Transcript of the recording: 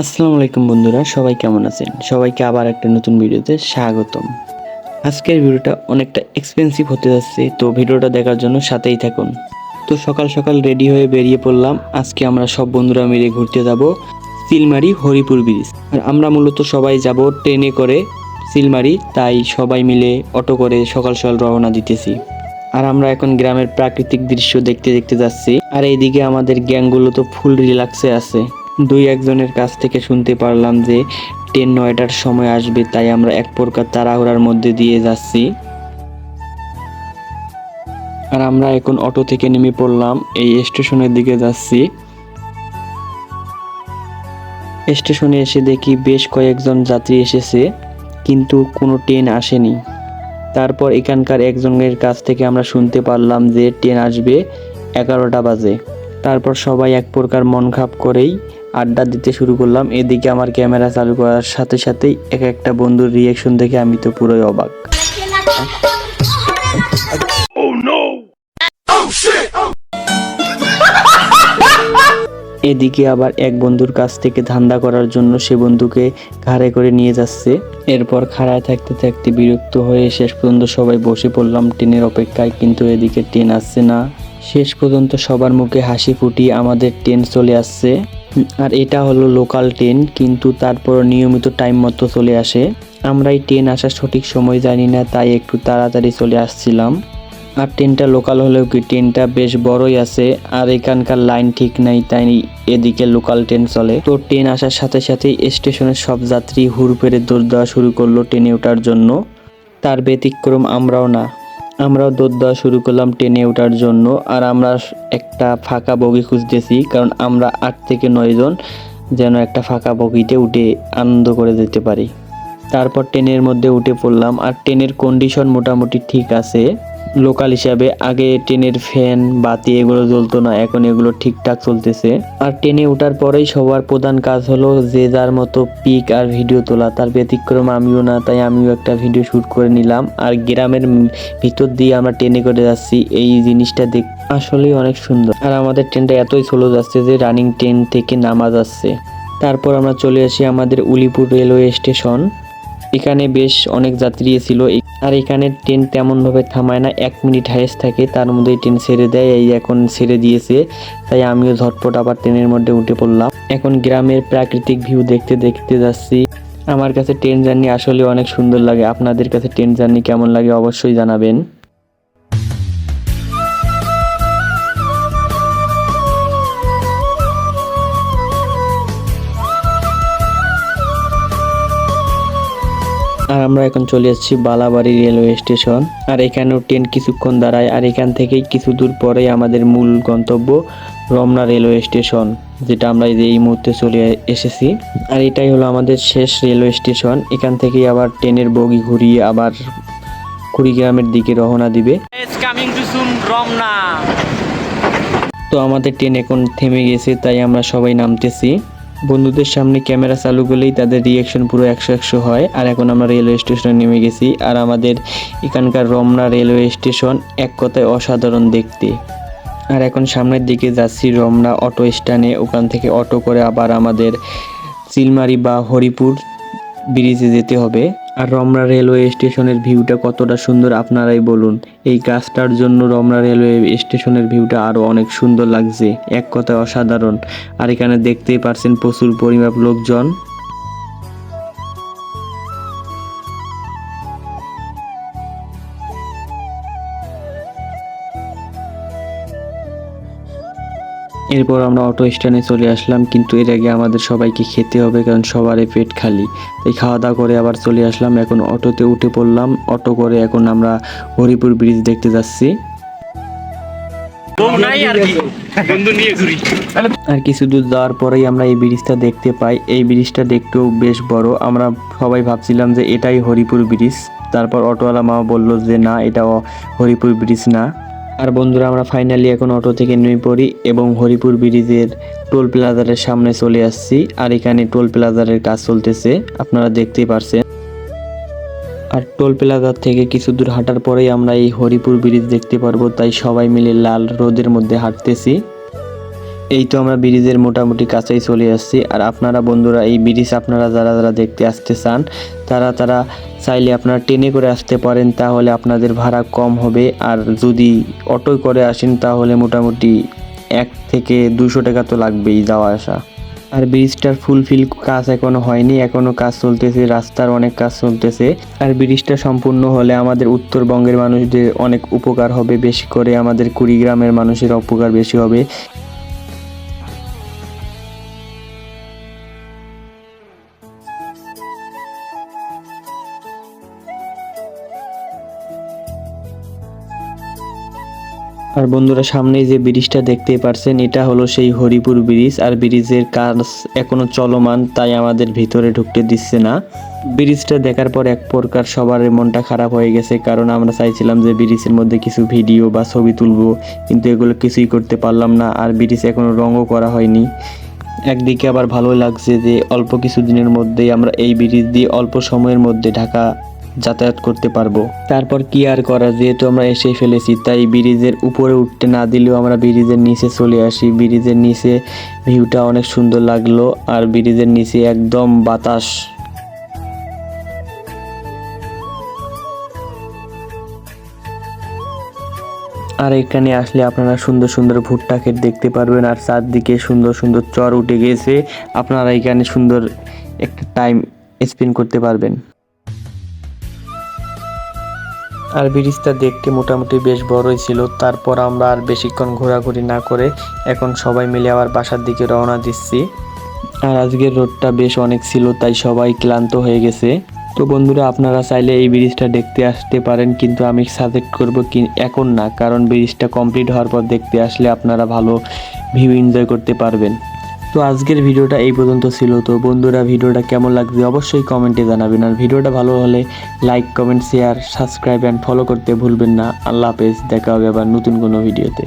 আসসালামু আলাইকুম বন্ধুরা, সবাই কেমন আছেন? সবাইকে আবার একটা নতুন ভিডিওতে স্বাগতম। আজকের ভিডিওটা অনেকটা এক্সপেন্সিভ হতে যাচ্ছে, তো ভিডিওটা দেখার জন্য সাথেই থাকুন। তো সকাল সকাল রেডি হয়ে বেরিয়ে পড়লাম। আজকে আমরা সব বন্ধুরা মিলে ঘুরতে যাব সিলমারি হরিপুর ব্রিজ আর আমরা মূলত সবাই যাব ট্রেনে করে সিলমারি, তাই সবাই মিলে অটো করে সকাল সকাল রওনা দিতেছি। আর আমরা এখন গ্রামের প্রাকৃতিক দৃশ্য দেখতে দেখতে যাচ্ছি। আর এইদিকে আমাদের গ্যাংগুলো তো ফুল রিল্যাক্সে আছে। দুই একজনের কাছ থেকে শুনতে পারলাম যে ট্রেন নয়টার সময় আসবে, তাই আমরা এক প্রকার তাড়াহুড়ার মধ্যে দিয়ে যাচ্ছি। আর আমরা এখন অটো থেকে নেমে পড়লাম, এই স্টেশনের দিকে যাচ্ছি। স্টেশনে এসে দেখি বেশ কয়েকজন যাত্রী এসেছে, কিন্তু কোনো ট্রেন আসেনি। তারপর এখানকার একজনের কাছ থেকে আমরা শুনতে পারলাম যে ট্রেন আসবে এগারোটা বাজে। তারপর সবাই এক প্রকার মন খাপ করেই আড্ডা দিতে শুরু করলাম। এদিকে আমার ক্যামেরা চালু করার সাথে সাথেই এক একটা বন্ধুর রিয়েকশন দেখে আমি তো পুরোই অবাক। এদিকে আবার এক বন্ধুর কাছ থেকে ধান্দা করার জন্য সে বন্ধুকে ঘাড়ে করে নিয়ে যাচ্ছে। এরপর খাড়ায় থাকতে থাকতে বিরক্ত হয়ে শেষ পর্যন্ত সবাই বসে পড়লাম ট্রেনের অপেক্ষায়, কিন্তু এদিকে ট্রেন আসছে না। শেষ পর্যন্ত সবার মুখে হাসি ফুটিয়ে আমাদের ট্রেন চলে আসছে। আর এটা হলো লোকাল ট্রেন কিন্তু তারপর নিয়মিত টাইম মতো চলে আসে। আমরা এই ট্রেন আসার সঠিক সময় জানি না, তাই একটু তাড়াতাড়ি চলে আসছিলাম। আর ট্রেনটা লোকাল হলেও কি ট্রেনটা বেশ বড়ই আছে, আর এখানকার লাইন ঠিক নাই, তাই এদিকে লোকাল ট্রেন চলে। তো ট্রেন আসার সাথে সাথে স্টেশনের সব যাত্রী হুড় ফেরে দৌড় দেওয়া শুরু করল ট্রেনে ওঠার জন্য। তার ব্যতিক্রম আমরাও না। আমরাও দৌড় দেওয়া শুরু করলাম টেনে ওঠার জন্য, আর আমরা একটা ফাঁকা বগি খুঁজতেছি, কারণ আমরা আট থেকে নয় জন যেন একটা ফাঁকা বগিতে উঠে আনন্দ করে যেতে পারি। তারপর ট্রেনের মধ্যে উঠে পড়লাম, আর ট্রেনের কন্ডিশন মোটামুটি ঠিক আছে। লোকাল হিসাবে, আগে ট্রেনের ফ্যান, বাতি এগুলো জ্বলতো না, এখন এগুলো ঠিকঠাক চলতেছে। আর ট্রেনে ওঠার পরেই সবার প্রধান কাজ হলো যে যার মতো পিক আর ভিডিও তোলা। তার ব্যতিক্রম আমিও না, তাই আমিও একটা ভিডিও শ্যুট করে নিলাম। আর গ্রামের ভিতর দিয়ে আমরা ট্রেনে করে যাচ্ছি, এই জিনিসটা দেখ আসলেই অনেক সুন্দর। আর আমাদের ট্রেনটা এতই স্লো যাচ্ছে যে রানিং ট্রেন থেকে নামা যাচ্ছে। তারপর আমরা চলে আসি আমাদের উলিপুর রেলওয়ে স্টেশন এখানে বেশ অনেক যাত্রী ছিল। আর এখানে ট্রেন তেমনভাবে থামায় না, এক মিনিট হায়েস্ট থাকে, তার মধ্যে ট্রেন ছেড়ে দেয়, এই এখন ছেড়ে দিয়েছে, তাই আমিও ঝটপট আবার ট্রেনের মধ্যে উঠে পড়লাম। এখন গ্রামের প্রাকৃতিক ভিউ দেখতে দেখতে যাচ্ছি। আমার কাছে ট্রেন জার্নি আসলে অনেক সুন্দর লাগে, আপনাদের কাছে ট্রেন জার্নি কেমন লাগে অবশ্যই জানাবেন। আমরা এখন চলে যাচ্ছি বালাবাড়ি রেলওয়ে স্টেশন। আর এখানেও ট্রেন কিছুক্ষণ দাঁড়ায় আর এখান থেকেই কিছু দূর পরেই আমাদের মূল গন্তব্য রমনা রেলওয়ে স্টেশন যেটা আমরা এই যে এই মুহূর্তে চলে এসেছি। আর এটাই হলো আমাদের শেষ রেলওয়ে স্টেশন এখান থেকেই আবার ট্রেনের বগি ঘুরিয়ে আবার কুড়িগ্রামের দিকে রওনা দিবে. তো আমাদের ট্রেন এখন থেমে গেছে তাই আমরা সবাই নামতেছি। বন্ধুদের সামনে ক্যামেরা চালু করলেই তাদের রিয়াকশন পুরো একশো একশো হয়। আর এখন আমরা রেলওয়ে স্টেশনে নেমে গেছি। আর আমাদের এখানকার রমনা রেলওয়ে স্টেশন এক কথায় অসাধারণ দেখতে। আর এখন সামনের দিকে যাচ্ছি রমনা অটো স্ট্যান্ডে ওখান থেকে অটো করে আবার আমাদের চিলমারি বা হরিপুর ব্রিজে যেতে হবে। আর রমরা রেলওয়ে স্টেশনের ভিউটা কতটা সুন্দর আপনারাই বলুন। এই কাজটার জন্য রমরা রেলওয়ে স্টেশনের ভিউটা আরও অনেক সুন্দর লাগছে। এক কথায় অসাধারণ। আর এখানে দেখতেই পারছেন প্রচুর পরিমাপ লোকজন। এরপর আমরা অটো স্ট্যান্ডে চলে আসলাম কিন্তু এর আগে আমাদের সবাইকে খেতে হবে কারণ সবারই পেট খালি। তাই খাওয়া দাওয়া করে আবার চলে আসলাম এখন অটোতে উঠে পড়লাম অটো করে এখন আমরা হরিপুর ব্রিজ দেখতে যাচ্ছি। আর কিছু দূর যাওয়ার পরেই আমরা এই ব্রিজটা দেখতে পাই। এই ব্রিজটা দেখতেও বেশ বড়। আমরা সবাই ভাবছিলাম যে এটাই হরিপুর ব্রিজ তারপর অটোওয়ালা মা বলল যে না এটা হরিপুর ব্রিজ না। আর বন্ধুরা, আমরা ফাইনালি এখন অটো থেকে নেমে পড়ি এবং হরিপুর ব্রিজের টোল প্লাজারের সামনে চলে আসছি আর এখানে টোল প্লাজারের কাজ চলতেছে, আপনারা দেখতেই পারছেন। আর টোল প্লাজার থেকে কিছু দূর হাঁটার পরেই আমরা এই হরিপুর ব্রিজ দেখতে পারব, তাই সবাই মিলে লাল রোদের মধ্যে হাঁটতেছি। এই তো আমরা ব্রিজের মোটামুটি কাছেই চলে আসছি। আর আপনারা বন্ধুরা, এই ব্রিজ আপনারা যারা যারা দেখতে আসতে চান, তারা তারা চাইলে আপনারা ট্রেনে করে আসতে পারেন, তাহলে আপনাদের ভাড়া কম হবে। আর যদি অটোয় করে আসেন, তাহলে মোটামুটি এক থেকে দুশো টাকা তো লাগবেই যাওয়া আসা। আর ব্রিজটার ফুলফিল কাজ এখনও হয়নি, এখনও কাজ চলতেছে, রাস্তার অনেক কাজ চলতেছে। আর ব্রিজটা সম্পূর্ণ হলে আমাদের উত্তরবঙ্গের মানুষদের অনেক উপকার হবে, বেশি করে আমাদের কুড়িগ্রামের মানুষের উপকার বেশি হবে। আর বন্ধুরা, সামনেই যে ব্রিজটা দেখতেই পারছেন, এটা হলো সেই হরিপুর ব্রিজ। আর ব্রিজের কাজ এখনও চলমান, তাই আমাদের ভিতরে ঢুকতে দিচ্ছে না। ব্রিজটা দেখার পর এক প্রকার সবার মনটা খারাপ হয়ে গেছে, কারণ আমরা চাইছিলাম যে ব্রিজের মধ্যে কিছু ভিডিও বা ছবি তুলবো, কিন্তু এগুলো কিছুই করতে পারলাম না, আর ব্রিজ এখনও রঙও করা হয়নি। একদিকে আবার ভালো লাগছে যে অল্প কিছু দিনের মধ্যেই আমরা এই ব্রিজ দিয়ে অল্প সময়ের মধ্যে ঢাকা যাতায়াত করতে পারব। তারপর কি আর করা? যেহেতু আমরা এসে ফেলেছি, তাই ব্রিজের উপরে উঠতে না দিলেও আমরা ব্রিজের নিচে চলে আসি। ব্রিজের নিচে ভিউটা অনেক সুন্দর লাগল আর ব্রিজের নিচে একদম বাতাস। আর এখানে আসলে আপনারা সুন্দর সুন্দর ভুট্টা ক্ষেত দেখতে পারবেন আর চারদিকে সুন্দর সুন্দর চর উঠে গেছে। আপনারা এখানে সুন্দর একটা টাইম স্পেন্ড করতে পারবেন। আর ব্রিজটা দেখতে মোটামুটি বেশ বড়ই ছিল। তারপর আমরা আর বেশিক্ষণ ঘোরাঘুরি না করে এখন সবাই মিলে আবার বাসার দিকে রওনা দিচ্ছি। আর আজকের রোডটা বেশ অনেক ছিল, তাই সবাই ক্লান্ত হয়ে গেছে। তো বন্ধুরা, আপনারা চাইলে এই ব্রিজটা দেখতে আসতে পারেন, কিন্তু আমি সাজেক্ট করব কি এখন না, কারণ ব্রিজটা কমপ্লিট হওয়ার পর দেখতে আসলে আপনারা ভালো ভিউ এনজয় করতে পারবেন। তো আজকের ভিডিওটা এই পর্যন্ত ছিল। তো বন্ধুরা, ভিডিওটা কেমন লাগছে অবশ্যই কমেন্টে জানাবেন। আর ভিডিওটা ভালো হলে like comment share subscribe and follow করতে ভুলবেন না। আল্লাহ হাফেজ, দেখা হবে আবার নতুন কোনো ভিডিওতে।